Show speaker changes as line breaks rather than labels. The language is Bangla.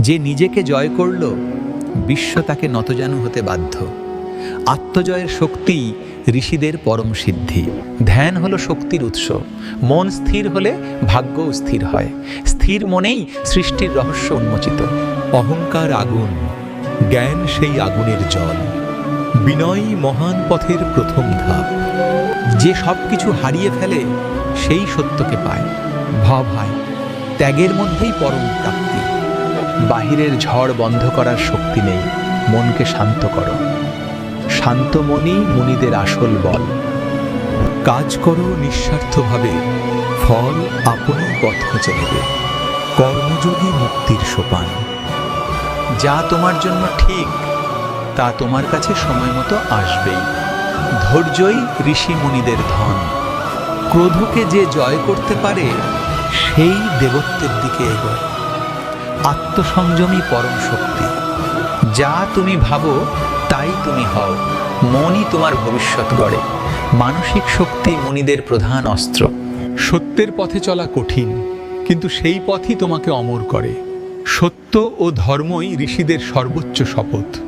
যে নিজেকে জয় করল, বিশ্ব তাকে নতজানু হতে বাধ্য। আত্মজয়ের শক্তি ঋষিদের পরম সিদ্ধি। ধ্যান হলো শক্তির উৎস, মন স্থির হলে ভাগ্যও স্থির হয়। স্থির মনেই সৃষ্টির রহস্য উন্মোচিত।
অহংকার আগুন, জ্ঞান সেই আগুনের জল। বিনয়ী মহান পথের প্রথম ধাপ।
যে সব কিছু হারিয়ে ফেলে, সেই সত্যকে পায়। ভব ত্যাগের মধ্যেই পরম প্রাপ্তি। বাহিরের ঝড় বন্ধ করার শক্তি নেই। মনকে শান্ত করো। শান্ত মনই মুনিদের আসল বল।
কাজ করো নিঃস্বার্থভাবে। ফল আপনি পথ খুঁজে নেবে। কর্মযোগী মুক্তির সোপান।
যা তোমার জন্য ঠিক, তা তোমার কাছে সময় মতো আসবেই। ধৈর্যই ঋষি মুনিদের ধন। ক্রোধকে যে জয় করতে পারে, সেই দেবত্বের দিকে এগোয়। আত্মসংযমী পরম শক্তি। যা তুমি ভাবো, তাই তুমি হও। মনই তোমার ভবিষ্যৎ গড়ে। মানসিক শক্তি মনিদের প্রধান অস্ত্র।
সত্যের পথে চলা কঠিন, কিন্তু সেই পথই তোমাকে অমর করে। সত্য ও ধর্মই ঋষিদের সর্বোচ্চ শপথ।